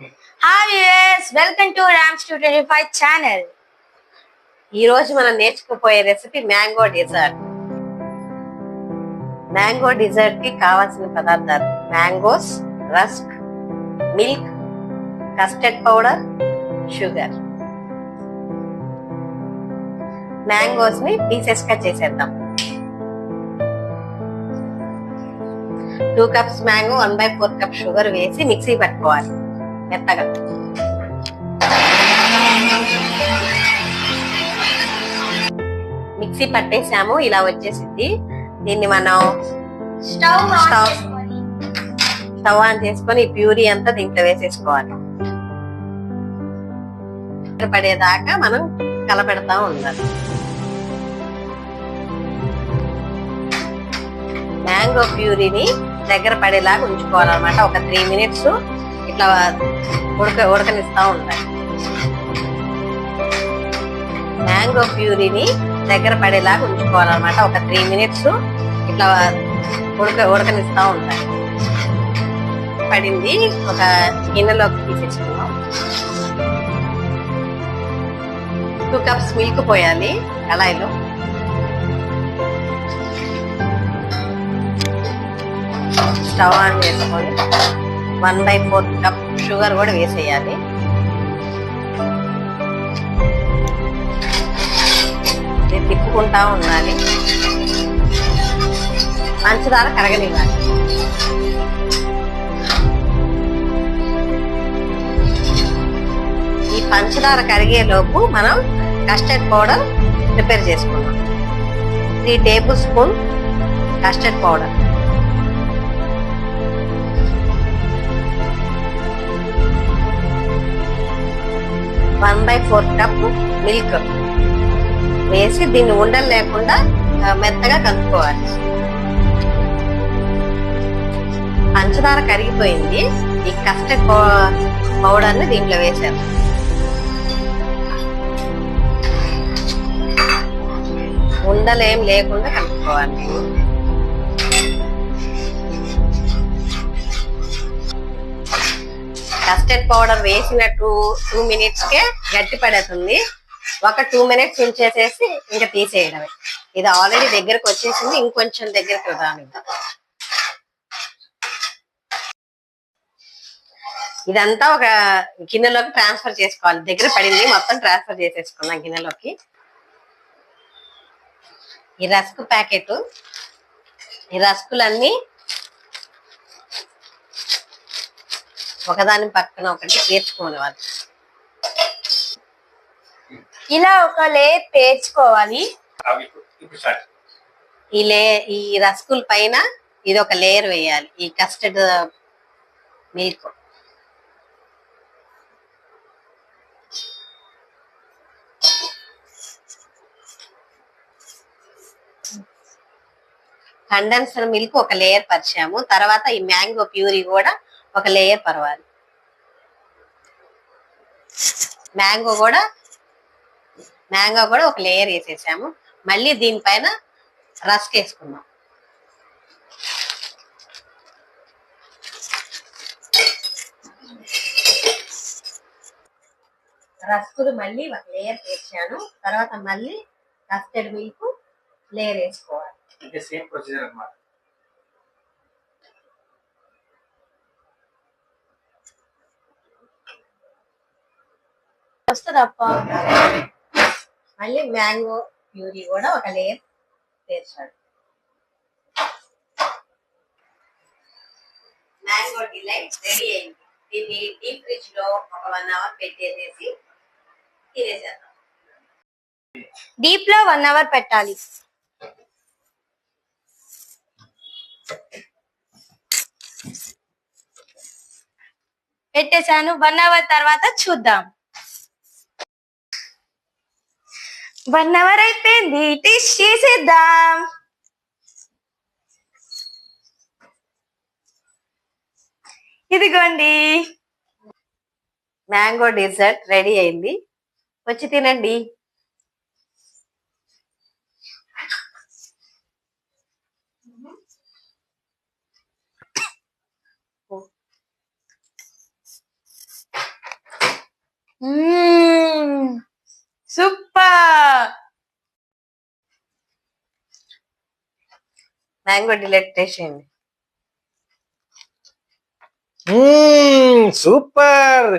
Hi viewers welcome to Ram's two twenty five channel ఈ రోజు మనం నేర్చుకుపోయే రెసిపీ మ్యాంగో డిజర్ట్ మ్యాంగో డిజర్ట్కి కావాల్సిన పదార్థాలు mangoes rusk milk custard powder sugar మ్యాంగోస్ని పీసెస్గా చేసేద్దాం. Two cups mango one by four cup sugar వేసి మిక్సీ పట్టుకోవాలి. మెత్తగా. మిక్సీ పట్టేసాము ఇలా వచ్చేసింది. దీన్ని మనం స్టవ్ Stove. స్టవ్ ఆన్ చేసుకొని ప్యూరీ అంతా దీంట్లో వేసేసుకోవాలి. పడేదాకా మనం కలపెడతా ఉండాలి. మ్యాంగో ప్యూరీని దగ్గర పడేలాగా ఉంచుకోవాలన్నమాట. ఒక త్రీ మినిట్స్ ఇట్లా ఉడక ఉడకనిస్తూ ఉంటాయి. మ్యాంగో ప్యూరీని దగ్గర పడేలాగా ఉంచుకోవాలన్నమాట. ఒక త్రీ మినిట్స్ ఇట్లా ఉడక ఉడకనిస్తూ ఉంటాయి. పడింది ఒక గిన్నెలోకి తీసేసుకున్నాం టూ కప్స్ మిల్క్ పోయాలి కళాయిలో. స్టవ్ ఆన్ చేసుకొని one by four cup sugar కూడా వేసేయాలి. ఇది తిప్పుకుంటా ఉండాలి. పంచదార కరగనివ్వాలి. ఈ పంచదార కరిగేలోపు మనం కస్టర్డ్ పౌడర్ ప్రిపేర్ చేసుకున్నాం three tablespoon custard powder one by four cup milk వేసి దీన్ని ఉండలు లేకుండా మెత్తగా కలుపుకోవాలి. పంచదార కరిగిపోయింది. ఈ కస్టర్డ్ పౌడర్ని దీంట్లో వేసాను ఉండలేం లేకుండా కలుపుకోవాలి. కస్టర్డ్ పౌడర్ వేసిన టూ టూ మినిట్స్ కే గట్టి పడుతుంది ఒక టూ మినిట్స్ ఉంచేసేసి ఇంకా తీసేయడమే. ఇది ఆల్రెడీ దగ్గరకు వచ్చేసింది ఇంకొంచెం దగ్గరకు రానిద్దాం ఇదంతా ఒక గిన్నెలోకి ట్రాన్స్ఫర్ చేసుకోవాలి. దగ్గర పడింది మొత్తం ట్రాన్స్ఫర్ చేసేసుకుందాం గిన్నెలోకి. ఈ రస్క్ ప్యాకెట్ ఈ రస్కులన్నీ ఒకదాని పక్కన ఒకటి పేర్చుకోవాలి ఇలా ఒక లేయర్ పేర్చుకోవాలి ఈ లే ఈ రస్కుల పైన ఇది ఒక లేయర్ వేయాలి. ఈ కస్టర్డ్ మిల్క్. కండెన్సర్ మిల్క్ ఒక లేయర్ పరిచాము. తర్వాత ఈ మ్యాంగో ప్యూరీ కూడా ఒక లేయర్ పర్వాలి. మ్యాంగో కూడా మ్యాంగో కూడా ఒక లేయర్ వేసేసాము. మళ్ళీ దీనిపైన రస్క్ వేసుకున్నాం రస్కులు మళ్ళీ ఒక లేయర్ వేసాను. తర్వాత మళ్ళీ కస్టర్డ్ మిల్క్ లేయర్ వేసుకోవాలి. అంటే సేమ్ ప్రొసీజర్ అన్నమాట. వస్తుందప్ప. మళ్ళీ మ్యాంగో ప్యూరీ కూడా ఒక లేయర్ వేసాడు మ్యాంగో డిలైట్ రెడీ అయింది. దీన్ని డీప్ ఫ్రిడ్జ్లో ఒక వన్ అవర్ పెట్టేసేసి తినేసేద్దాం డీప్లో వన్ అవర్ పెట్టాలి. పెట్టేశాను. వన్ అవర్ తర్వాత చూద్దాం. వన్ అవర్ అయిపోయింది టేస్ట్ చేసేద్దాం. ఇదిగోండి. మ్యాంగో డిజర్ట్ రెడీ అయింది. వచ్చి తినండి సూపర్ మ్యాంగో డిలెట్ చేసేయండి సూపర్.